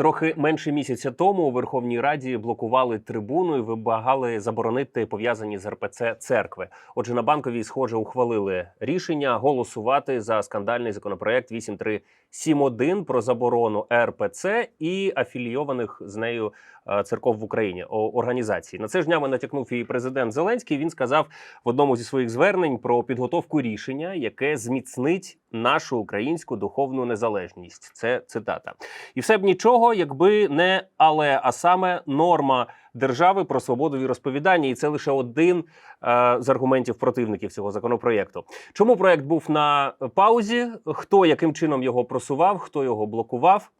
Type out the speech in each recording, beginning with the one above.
Трохи менше місяця тому у Верховній Раді блокували трибуну і вимагали заборонити пов'язані з РПЦ церкви. Отже, на банковій, схоже, ухвалили рішення голосувати за скандальний законопроект 8371 про заборону РПЦ і афілійованих з нею церков в Україні о- організацій. На це ж днями натякнув і президент Зеленський. Він сказав в одному зі своїх звернень про підготовку рішення, яке зміцнить нашу українську духовну незалежність. Це цитата. І все б нічого, якби не але, а саме норма держави про свободу віросповідання, і це лише один е, з аргументів противників цього законопроєкту. Чому проект був на паузі? Хто яким чином його просував, хто його блокував?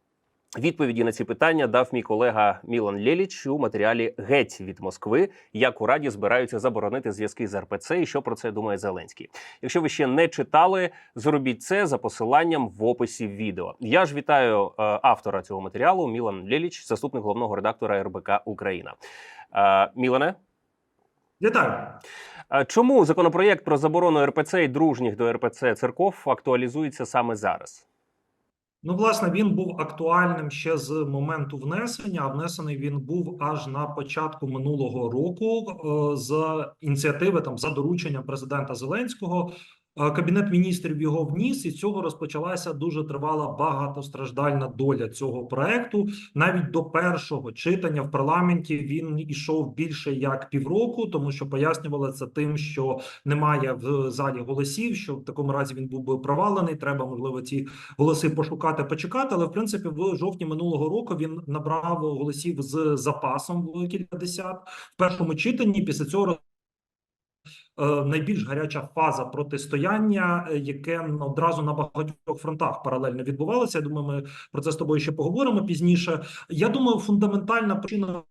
Відповіді на ці питання дав мій колега Мілан Лєліч у матеріалі Геть від Москви, як у раді збираються заборонити зв'язки з РПЦ і що про це думає Зеленський. Якщо ви ще не читали, зробіть це за посиланням в описі відео. Я ж вітаю е, автора цього матеріалу Мілан Лєліч, заступник головного редактора РБК Україна. Е, Мілане, Вітаю. е, чому законопроєкт про заборону РПЦ і дружніх до РПЦ церков актуалізується саме зараз? Ну, власне, він був актуальним ще з моменту внесення. А внесений він був аж на початку минулого року е, з ініціативи там за дорученням президента Зеленського. Кабінет міністрів його вніс, і цього розпочалася дуже тривала багатостраждальна доля цього проекту. Навіть до першого читання в парламенті він ішов більше як півроку, тому що пояснювали тим, що немає в залі голосів. Що в такому разі він був би провалений. Треба можливо ці голоси пошукати, почекати. Але в принципі, в жовтні минулого року він набрав голосів з запасом в кількадесят в першому читанні. Після цього найбільш гаряча фаза протистояння, е, яке одразу на багатьох фронтах паралельно відбувалося. Я думаю, ми про це з тобою ще поговоримо пізніше. Я думаю, фундаментальна причина.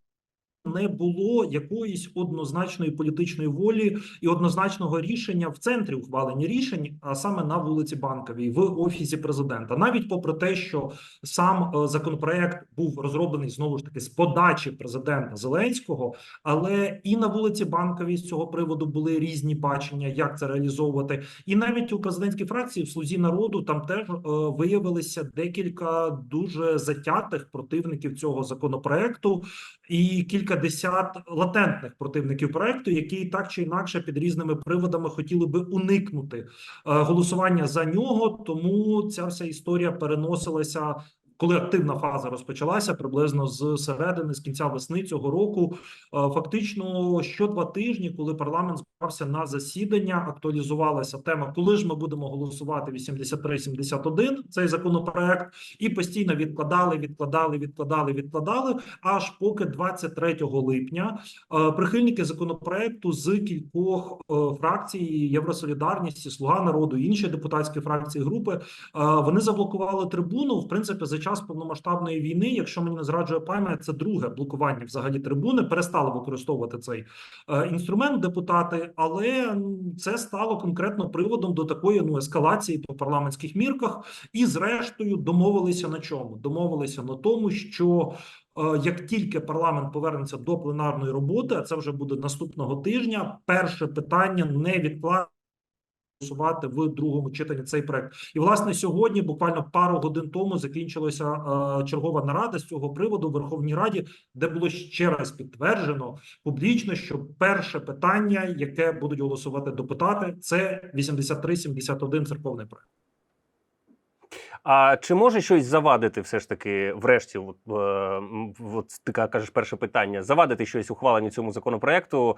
Не було якоїсь однозначної політичної волі і однозначного рішення в центрі ухвалення рішень, а саме на вулиці Банковій в офісі президента, навіть попри те, що сам е, законопроект був розроблений знову ж таки з подачі президента Зеленського, але і на вулиці Банковій з цього приводу були різні бачення, як це реалізовувати, і навіть у президентській фракції в слузі народу там теж е, виявилися декілька дуже затятих противників цього законопроекту. І кілька десят латентних противників проекту, які так чи інакше під різними приводами хотіли би уникнути е, голосування за нього. Тому ця вся історія переносилася. Коли активна фаза розпочалася приблизно з середини, з кінця весни цього року, е, фактично що два тижні, коли парламент збирався на засідання, актуалізувалася тема, коли ж ми будемо голосувати 83-71, цей законопроект, і постійно відкладали, відкладали, відкладали, відкладали, аж поки 23 липня е, прихильники законопроекту з кількох е, фракцій Євросолідарність, Слуга народу, інші депутатські фракції групи вони заблокували трибуну. В принципі, за час повномасштабної війни, якщо мені не зраджує пам'ять, це друге блокування взагалі трибуни. Перестали використовувати цей е, інструмент депутати, але це стало конкретно приводом до такої ну ескалації по парламентських мірках. І зрештою домовилися на чому? Домовилися на тому, що е, як тільки парламент повернеться до пленарної роботи, а це вже буде наступного тижня. Перше питання не відкладати голосувати в другому читанні цей проект. І власне сьогодні, буквально пару годин тому, закінчилася е, чергова нарада з цього приводу в Верховній Раді, де було ще раз підтверджено публічно, що перше питання, яке будуть голосувати депутати, це 83-71 церковний проект. А чи може щось завадити, все ж таки, врешті, от, е, от ти кажеш перше питання, завадити щось ухваленню цьому законопроекту,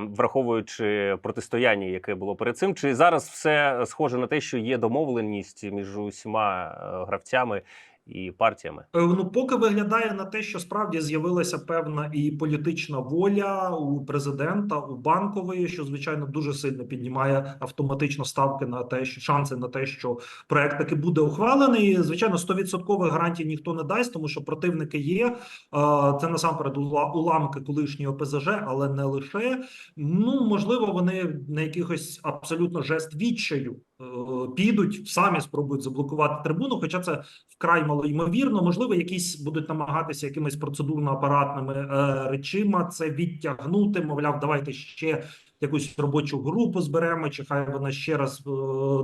враховуючи протистояння, яке було перед цим? Чи зараз все схоже на те, що є домовленість між усіма е, гравцями і партіями? Е, Ну, поки виглядає на те, що справді з'явилася певна і політична воля у президента, у банкової, що звичайно дуже сильно піднімає автоматично ставки на те, що шанси на те, що проект таки буде ухвалений. Звичайно, 100% гарантій ніхто не дасть, тому що противники є. Е, Це насамперед уламки колишнього ОПЗЖ, але не лише. Ну можливо, вони на якихось абсолютно жест відчаю підуть, самі спробують заблокувати трибуну, хоча це вкрай малоймовірно. Можливо, якісь будуть намагатися якимись процедурно-апаратними е, речима це відтягнути. Мовляв, давайте ще якусь робочу групу зберемо, чи хай вона ще раз е,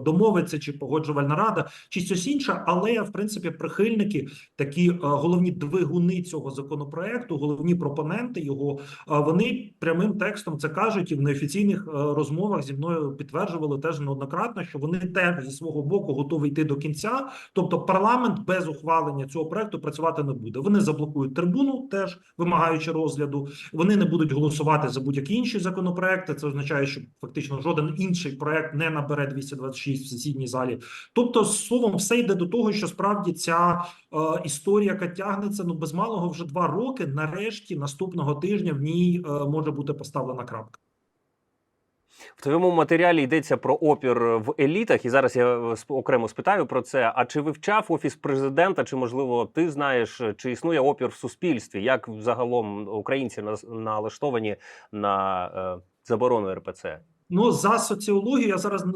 домовиться, чи погоджувальна рада, чи щось інше. Але в принципі прихильники, такі е, головні двигуни цього законопроекту, головні пропоненти його, е, вони прямим текстом це кажуть і в неофіційних розмовах зі мною підтверджували теж неоднократно, що вони теж зі свого боку готові йти до кінця. Тобто, парламент без ухвалення цього проекту працювати не буде. Вони заблокують трибуну, теж вимагаючи розгляду. Вони не будуть голосувати за будь-які інші законопроекти. Означає, що фактично жоден інший проект не набере 226 в сесійній залі. Тобто, словом, все йде до того, що справді ця е, історія, яка тягнеться ну без малого вже два роки. Нарешті наступного тижня в ній е, може бути поставлена крапка. В твоєму матеріалі йдеться про опір в елітах, і зараз я е, окремо спитаю про це. А чи вивчав офіс президента, чи можливо ти знаєш, чи існує опір в суспільстві? Як загалом українці налаштовані на е, заборону РПЦ? Ну за соціологію я зараз е,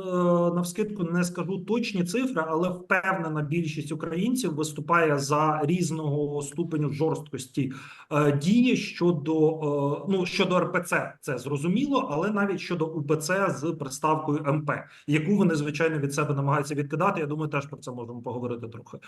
навскидку не скажу точні цифри, але впевнена більшість українців виступає за різного ступеню жорсткості е, дії щодо е, ну щодо РПЦ. Це зрозуміло, але навіть щодо УПЦ з приставкою МП, яку вони звичайно від себе намагаються відкидати. Я думаю, теж про це можемо поговорити трохи.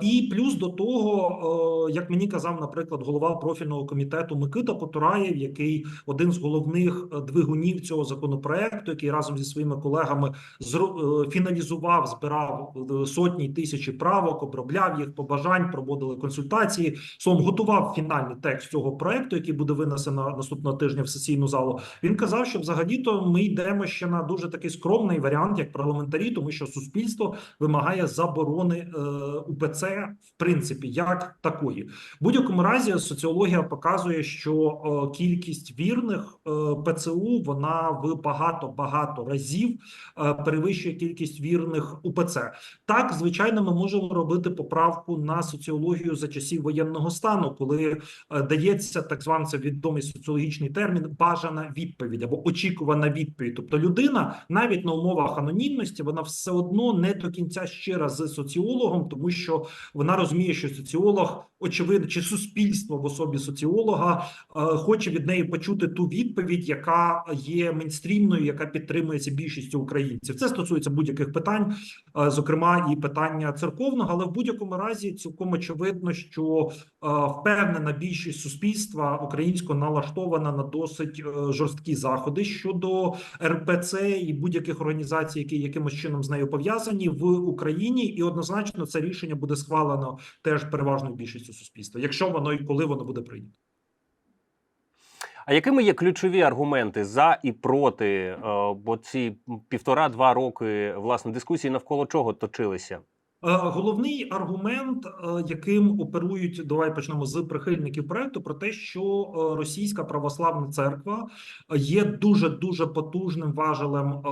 І плюс до того, як мені казав, наприклад, голова профільного комітету Микита Потураєв, який один з головних двигунів цього законопроекту, який разом зі своїми колегами е, фіналізував, збирав е, сотні тисячі правок, обробляв їх побажань, проводили консультації. Словом, готував фінальний текст цього проекту, який буде винесено наступного тижня в сесійну залу. Він казав, що взагалі-то ми йдемо ще на дуже такий скромний варіант, як парламентарі, тому що суспільство вимагає заборони е, УПЦ в принципі як такої. В будь-якому разі соціологія показує, що е, кількість вірних е, ПЦУ вона в багато багато разів е, перевищує кількість вірних УПЦ. Так, звичайно, ми можемо робити поправку на соціологію за часів воєнного стану, коли е, дається так званий це відомий соціологічний термін бажана відповідь або очікувана відповідь. Тобто людина навіть на умовах анонімності вона все одно не до кінця щира з соціологом, тому що вона розуміє, що соціолог очевидно чи суспільство в особі соціолога е, хоче від неї почути ту відповідь, яка є мейнстрімною, яка підтримується більшістю українців. Це стосується будь-яких питань, е, зокрема і питання церковного, але в будь-якому разі цілком очевидно, що впевнена більшість суспільства українського налаштована на досить е, жорсткі заходи щодо РПЦ і будь-яких організацій, які якимось чином з нею пов'язані в Україні, і однозначно це рішення буде схвалено теж переважною більшістю суспільства, якщо воно і коли воно буде прийнято. А якими є ключові аргументи за і проти? Е, Бо ці півтора-два роки власне дискусії навколо чого точилися? Е, Головний аргумент, е, яким оперують, давай почнемо з прихильників проекту, про те, що е, російська православна церква є дуже дуже потужним важелем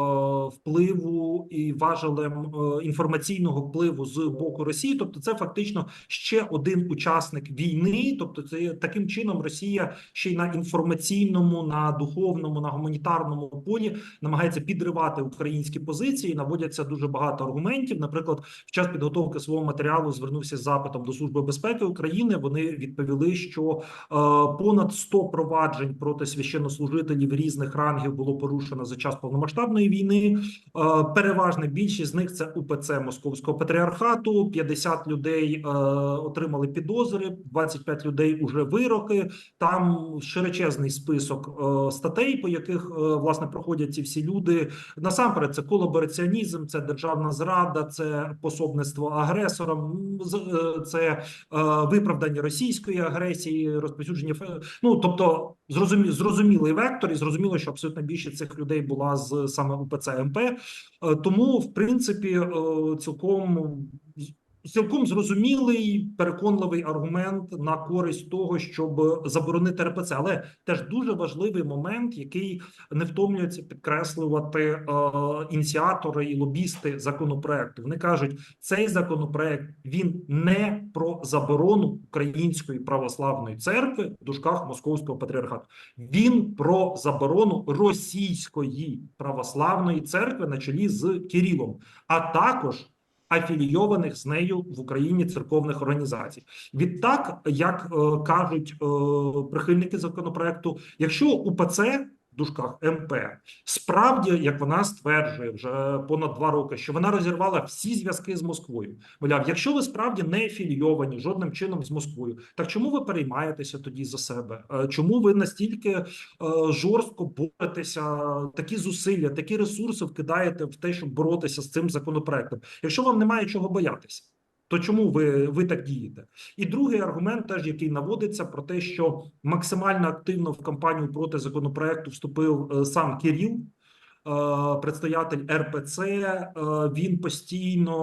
впливу і важелем інформаційного впливу з боку Росії. Тобто, це фактично ще один учасник війни. Тобто, це таким чином Росія ще й на інформаційному, на духовному, на гуманітарному полі намагається підривати українські позиції. Наводяться дуже багато аргументів. Наприклад, в час підготовки свого матеріалу звернувся з запитом до Служби безпеки України. Вони відповіли, що е, понад 100 проваджень проти священнослужителів різних рангів було порушено за час повномасштабної війни. Е, переважна більшість з них це УПЦ Московського патріархату. 50 людей е, отримали підозри, 25 людей уже вироки. Там широчезний список статей, по яких власне проходять ці всі люди. Насамперед, це колабораціонізм, це державна зрада, це пособництво агресорам, з- е, це е, виправдання російської агресії, розповсюдження ну тобто зрозумі, зрозумілий вектор, і зрозуміло, що абсолютно більшість цих людей була з саме УПЦ МП. Е, Тому, в принципі, цілком цілком зрозумілий переконливий аргумент на користь того, щоб заборонити РПЦ, але теж дуже важливий момент, який не втомлюються підкреслювати е, ініціатори і лобісти законопроекту. Вони кажуть, цей законопроект він не про заборону української православної церкви в дужках московського патріархату. Він про заборону російської православної церкви на чолі з Кирилом, а також афілійованих з нею в Україні церковних організацій. Відтак, як е, кажуть е, прихильники законопроекту, якщо УПЦ дужках МП справді, як вона стверджує вже понад два роки, що вона розірвала всі зв'язки з Москвою. Мовляв, якщо ви справді не афілійовані жодним чином з Москвою, так чому ви переймаєтеся тоді за себе? Е, Чому ви настільки е, жорстко боретеся, такі зусилля, такі ресурси вкидаєте в те, щоб боротися з цим законопроектом? Якщо вам немає чого боятися, то чому ви, ви так дієте? І другий аргумент, теж який наводиться про те, що максимально активно в кампанію проти законопроекту вступив е, сам Кіріл, предстоятель РПЦ. е, Він постійно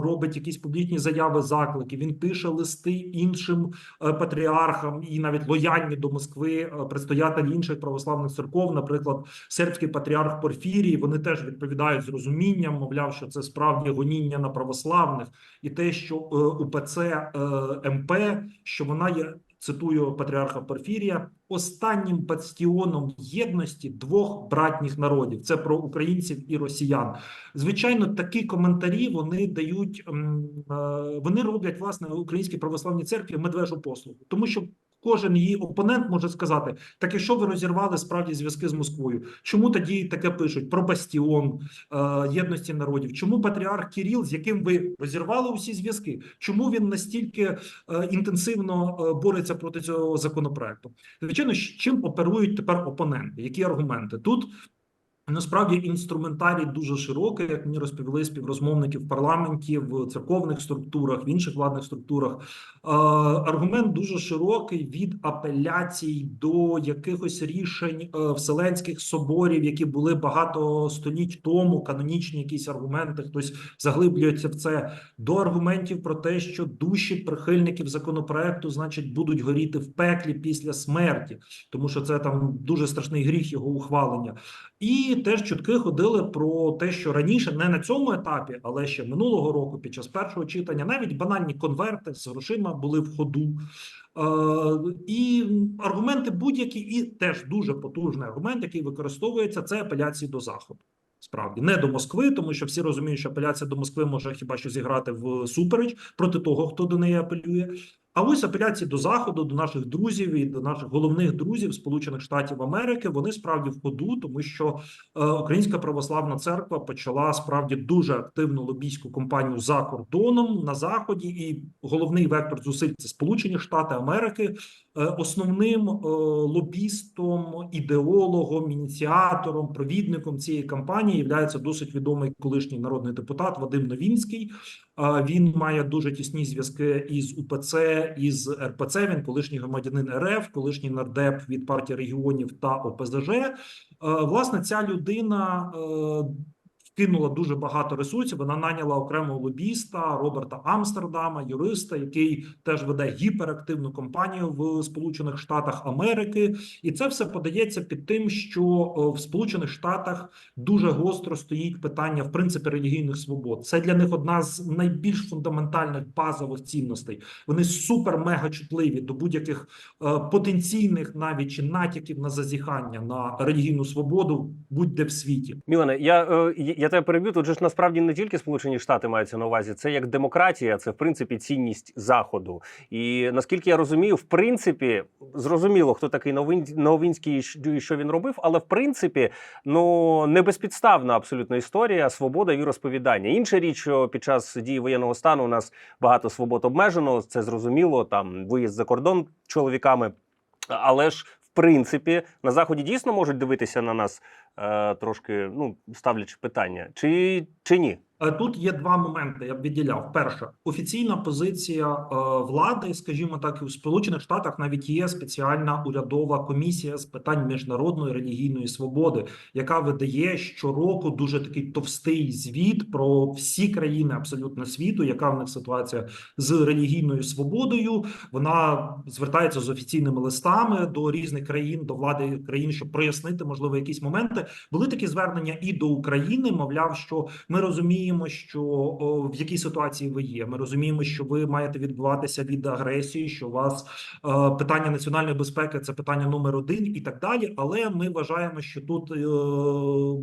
робить якісь публічні заяви, заклики. Він пише листи іншим е, патріархам і навіть лояльні до Москви е, предстоятелі інших православних церков, наприклад, сербський патріарх Порфірій. Вони теж відповідають з розумінням, мовляв, що це справді гоніння на православних, і те, що е, УПЦ е, МП, що вона є. Цитую патріарха Порфірія, останнім бастіоном єдності двох братніх народів. Це про українців і росіян. Звичайно, такі коментарі вони дають, е, вони роблять власне українській православній церкві медвежу послугу, тому що кожен її опонент може сказати: так, якщо ви розірвали справді зв'язки з Москвою, чому тоді таке пишуть про бастіон е, єдності народів? Чому патріарх Кіріл, з яким ви розірвали усі зв'язки? Чому він настільки е, інтенсивно е, бореться проти цього законопроекту? Звичайно, чим оперують тепер опоненти? Які аргументи тут? Насправді інструментарій дуже широкий, як мені розповіли співрозмовники в парламенті, в церковних структурах, в інших владних структурах. Е, Аргумент дуже широкий від апеляцій до якихось рішень е, вселенських соборів, які були багато століть тому. Канонічні якісь аргументи. Хтось заглиблюється в це до аргументів про те, що душі прихильників законопроекту, значить, будуть горіти в пеклі після смерті, тому що це там дуже страшний гріх його ухвалення. І теж чутки ходили про те, що раніше не на цьому етапі, але ще минулого року, під час першого читання, навіть банальні конверти з грошима були в ходу. Е, і аргументи будь-які, і теж дуже потужний аргумент, який використовується, це апеляції до заходу. Справді не до Москви, тому що всі розуміють, що апеляція до Москви може хіба що зіграти в супереч проти того, хто до неї апелює. А ось апеляції до заходу, до наших друзів і до наших головних друзів Сполучених Штатів Америки вони справді в ходу, тому що е, Українська православна церква почала справді дуже активну лобійську кампанію за кордоном на заході, і головний вектор зусиль це Сполучені Штати Америки. Е, основним е, лобістом, ідеологом, ініціатором, провідником цієї кампанії є досить відомий колишній народний депутат Вадим Новінський. Він має дуже тісні зв'язки із УПЦ, із РПЦ. Він колишній громадянин РФ, колишній нардеп від партії регіонів та ОПЗЖ. Е, Власне, ця людина е, вкинула дуже багато ресурсів. Вона наняла окремого лобіста Роберта Амстердама, юриста, який теж веде гіперактивну кампанію в Сполучених Штатах Америки, і це все подається під тим, що е, в Сполучених Штатах дуже гостро стоїть питання в принципі релігійних свобод. Це для них одна з найбільш фундаментальних базових цінностей. Вони супер-мега чутливі до будь-яких е, потенційних навіть чи натяків на зазіхання на релігійну свободу будь-де в світі. Мілане, я, е, я тебе переб'ю. Тут же ж насправді не тільки Сполучені Штати маються на увазі. Це як демократія, це в принципі цінність заходу. І наскільки я розумію, в принципі, зрозуміло, хто такий Новин, Новинський і що- він робив, але в принципі, ну не безпідставна абсолютно історія, свобода віросповідання. Інша річ, що під час дії воєнного стану у нас багато свобод обмежено. Це зрозуміло. Там виїзд за кордон чоловіками. Але ж принципі на заході дійсно можуть дивитися на нас е, трошки, ну ставлячи питання, чи, чи ні? Е, Тут є два моменти. Я б відділяв. Перше, офіційна позиція е, влади, скажімо так, і в Сполучених Штатах навіть є спеціальна урядова комісія з питань міжнародної релігійної свободи, яка видає щороку дуже такий товстий звіт про всі країни абсолютно світу, яка в них ситуація з релігійною свободою. Вона звертається з офіційними листами до різних країн, до влади країн, щоб прояснити можливо якісь моменти. Були такі звернення і до України, мовляв, що ми розуміємо. Розуміємо, що о, в якій ситуації ви є. Ми розуміємо, що ви маєте відбуватися від агресії, що у вас е, питання національної безпеки це питання номер один і так далі. Але ми вважаємо, що тут е,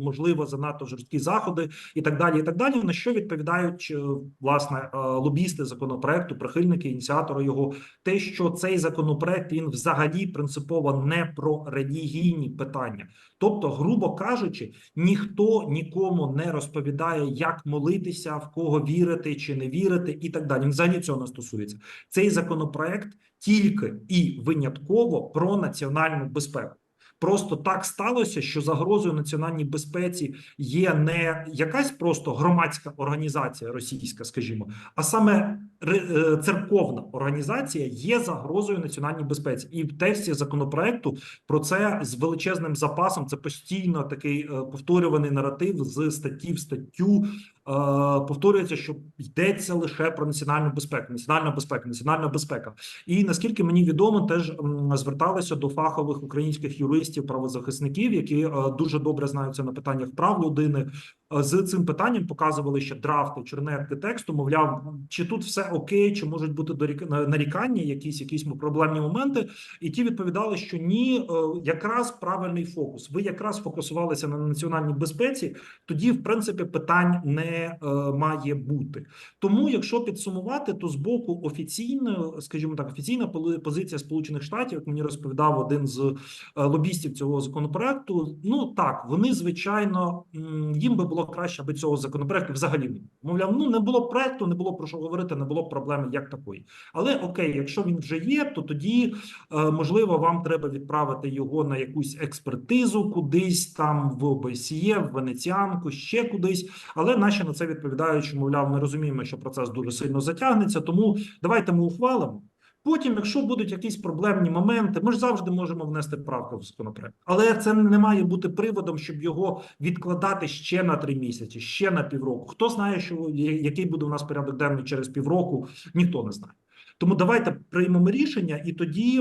можливо занадто жорсткі заходи і так далі. І так далі. На що відповідають е, власне лобісти законопроекту, прихильники, ініціатори його, те, що цей законопроект він взагалі принципово не про релігійні питання. Тобто, грубо кажучи, ніхто нікому не розповідає, як молитися, в кого вірити чи не вірити, і так далі. Взагалі цього не стосується. Цей законопроект тільки і винятково про національну безпеку. Просто так сталося, що загрозою національній безпеці є не якась просто громадська організація російська, скажімо, а саме е, церковна організація є загрозою національній безпеці. І в тексті законопроекту про це з величезним запасом. Це постійно такий е, повторюваний наратив з статті в статтю. Е, Повторюється, що йдеться лише про національну безпеку, національна безпека, національна безпека. І наскільки мені відомо, теж зверталися до фахових українських юристів, правозахисників, які е, дуже добре знаються на питаннях прав людини. Е, З цим питанням показували ще драфти чернетки тексту. Мовляв, чи тут все окей, чи можуть бути дорік- нарікання, якісь якісь проблемні моменти. І ті відповідали, що ні, е, якраз правильний фокус. Ви якраз фокусувалися на національній безпеці. Тоді, в принципі, питань не е, має бути. Тому, якщо підсумувати, то з боку офіційної, скажімо так, офіційна позиція Сполучених Штатів, як мені розповідав один з лобістів цього законопроекту. Ну так, вони звичайно їм би було краще, аби цього законопроекту взагалі не було. Мовляв, ну не було проекту, не було про що говорити, не було проблеми як такої. Але окей, якщо він вже є, то тоді е, можливо вам треба відправити його на якусь експертизу кудись там в ОБСЄ, в Венеціанку, ще кудись. Але наші на це відповідають, що мовляв, ми розуміємо, що процес дуже сильно затягнеться. Тому давайте ми ухвалимо. Потім, якщо будуть якісь проблемні моменти, ми ж завжди можемо внести правку в законопроект, але це не має бути приводом, щоб його відкладати ще на три місяці, ще на півроку. Хто знає, що який буде у нас порядок денний через півроку, ніхто не знає. Тому давайте приймемо рішення, і тоді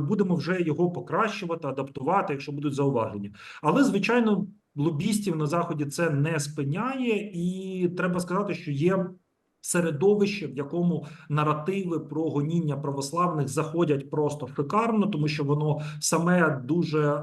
будемо вже його покращувати, адаптувати, якщо будуть зауваження. Але звичайно, лобістів на заході це не спиняє, і треба сказати, що є середовище, в якому наративи про гоніння православних заходять просто шикарно, тому що воно саме дуже е,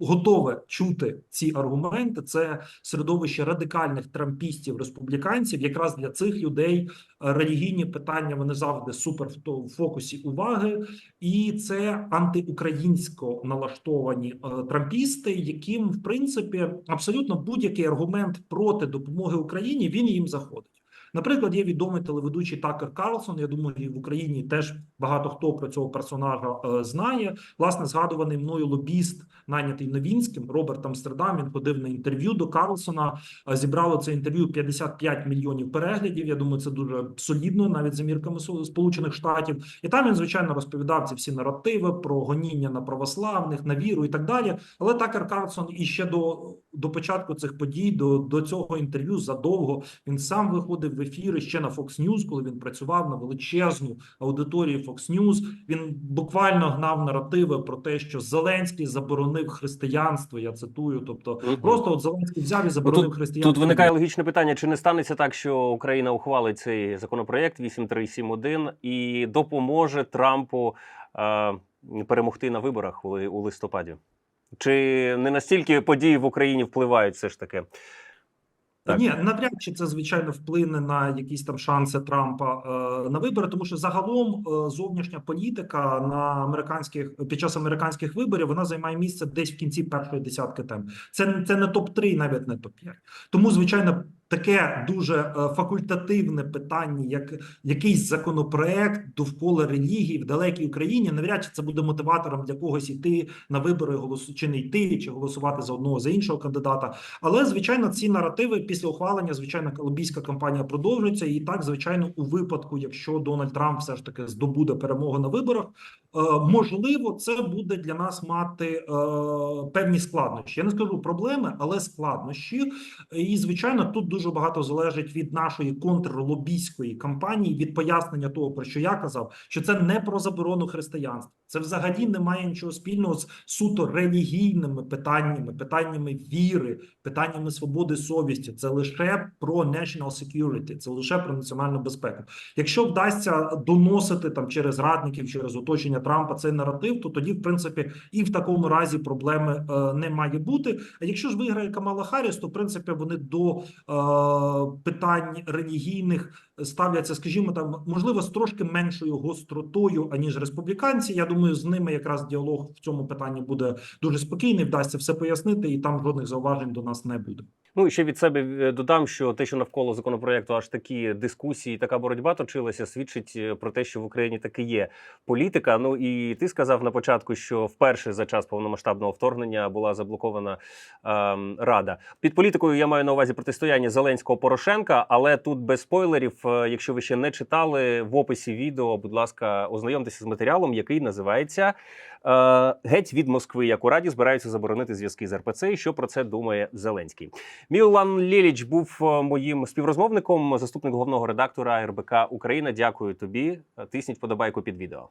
готове чути ці аргументи. Це середовище радикальних трампістів, республіканців. Якраз для цих людей релігійні питання вони завжди супер в фокусі уваги, і це антиукраїнсько налаштовані е, трампісти, яким в принципі абсолютно будь-який аргумент проти допомоги Україні він їм заходить. Наприклад, є відомий телеведучий Такер Карлсон. Я думаю, і в Україні теж багато хто про цього персонажа е, знає. Власне, згадуваний мною лобіст, найнятий Новінським, Роберт Амстердам. Він ходив на інтерв'ю до Карлсона. е, Зібрало це інтерв'ю 55 мільйонів переглядів. Я думаю, це дуже солідно, навіть за мірками Сполучених Штатів. І там він звичайно розповідав ці всі наративи про гоніння на православних, на віру і так далі. Але Такер Карлсон і ще до, до початку цих подій, до, до цього інтерв'ю задовго він сам виходив в ефіри ще на Fox News, коли він працював на величезну аудиторію Fox News. Він буквально гнав наративи про те, що Зеленський заборонив християнство. Я цитую, тобто просто от Зеленський взяв і заборонив християнство. Тут виникає логічне питання: чи не станеться так, що Україна ухвалить цей законопроект 8371 і допоможе Трампу е, перемогти на виборах у листопаді? Чи не настільки події в Україні впливають все ж таки? Так. Ні, навряд чи це звичайно вплине на якісь там шанси Трампа е, на вибори, тому що загалом е, зовнішня політика на американських під час американських виборів вона займає місце десь в кінці першої десятки тем. Це це не топ 3 навіть не топ 5 Тому звичайно. Таке дуже е, факультативне питання, як якийсь законопроект довкола релігії в далекій Україні, навряд чи це буде мотиватором для когось іти на вибори, голосу чи не йти, чи голосувати за одного за іншого кандидата. Але звичайно, ці наративи після ухвалення, звичайно, лобійська кампанія продовжується. І так, звичайно, у випадку, якщо Дональд Трамп все ж таки здобуде перемогу на виборах, е, можливо, це буде для нас мати е, певні складнощі. Я не скажу проблеми, але складнощі. І звичайно, тут дуже дуже багато залежить від нашої контрлобійської кампанії, від пояснення того, про що я казав, що це не про заборону християнства. Це взагалі не має нічого спільного з суто релігійними питаннями, питаннями віри, питаннями свободи совісті. Це лише про national security, це лише про національну безпеку. Якщо вдасться доносити там через радників, через оточення Трампа цей наратив, то тоді, в принципі, і в такому разі проблеми е, не має бути. А якщо ж виграє Камала Харріс, то в принципі вони до е, питань релігійних ставляться, скажімо, там можливо з трошки меншою гостротою аніж республіканці. Я думаю, з ними якраз діалог в цьому питанні буде дуже спокійний. Вдасться все пояснити, і там жодних зауважень до нас не буде. Ну ще від себе е, додам, що те, що навколо законопроекту аж такі дискусії, така боротьба точилася, свідчить е, про те, що в Україні таки є політика. Ну і ти сказав на початку, що вперше за час повномасштабного вторгнення була заблокована ем, рада. Під політикою я маю на увазі протистояння Зеленського Порошенка, але тут без спойлерів. Е, Якщо ви ще не читали в описі відео, будь ласка, ознайомтеся з матеріалом, який називається е, Геть від Москви, як у Раді збираються заборонити зв'язки з РПЦ. І що про це думає Зеленський? Мілан Ліліч був е, моїм співрозмовником, заступник головного редактора РБК Україна. Дякую тобі. Тисніть подобайку під відео.